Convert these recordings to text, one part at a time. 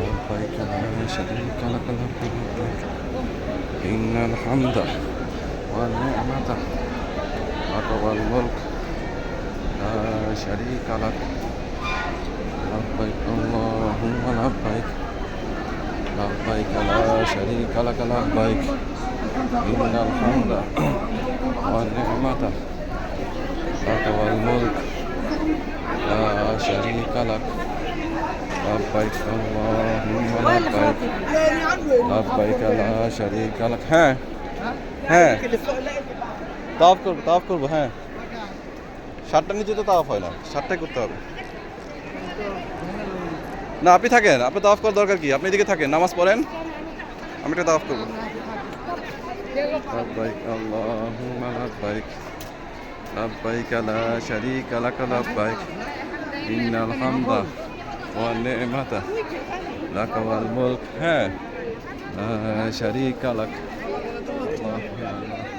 لبيك لا شريك لك لبيك إن الحمد والنعمة لك والملك لا شريك لك لبيك اللهم لبيك لبيك لا شريك لك لبيك إن الحمد والنعمة لك والملك لا شريك لك. لبيك اللهم لبيك لبيك لا شريك لك হ্যাঁ হ্যাঁ তাওয়াফ করবো তাওয়াফ করবো হ্যাঁ সাতটা নিচে তো তাওয়াফ হয় না সাতটাই করতে হবে না আপনি থাকেন আপনি তাওয়াফ করার দরকার কি আপনি এদিকে থাকেন নামাজ পড়েন আমি একটা তাওয়াফ করবো لبيك اللهم لبيك لبيك لا شريك لك لبيك إن الحمد والنعمة لك والملك ها لا شريك لك الله يا الله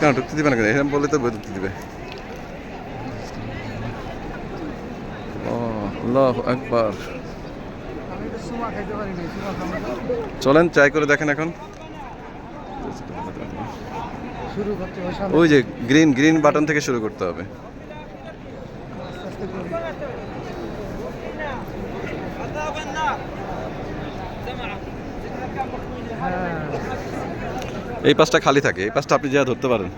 কেন ঢুকতে দিবে না কেন এরকম বললে তো বই ঢুকতে দিবে ও আল্লাহ একবার চলেন ট্রাই করে দেখেন এখন। ওই যে গ্রিন গ্রিন বাটন থেকে শুরু করতে হবে। হ্যাঁ। এই পাশটা খালি থাকে এই পাশটা আপনি যা ধরতে পারেন।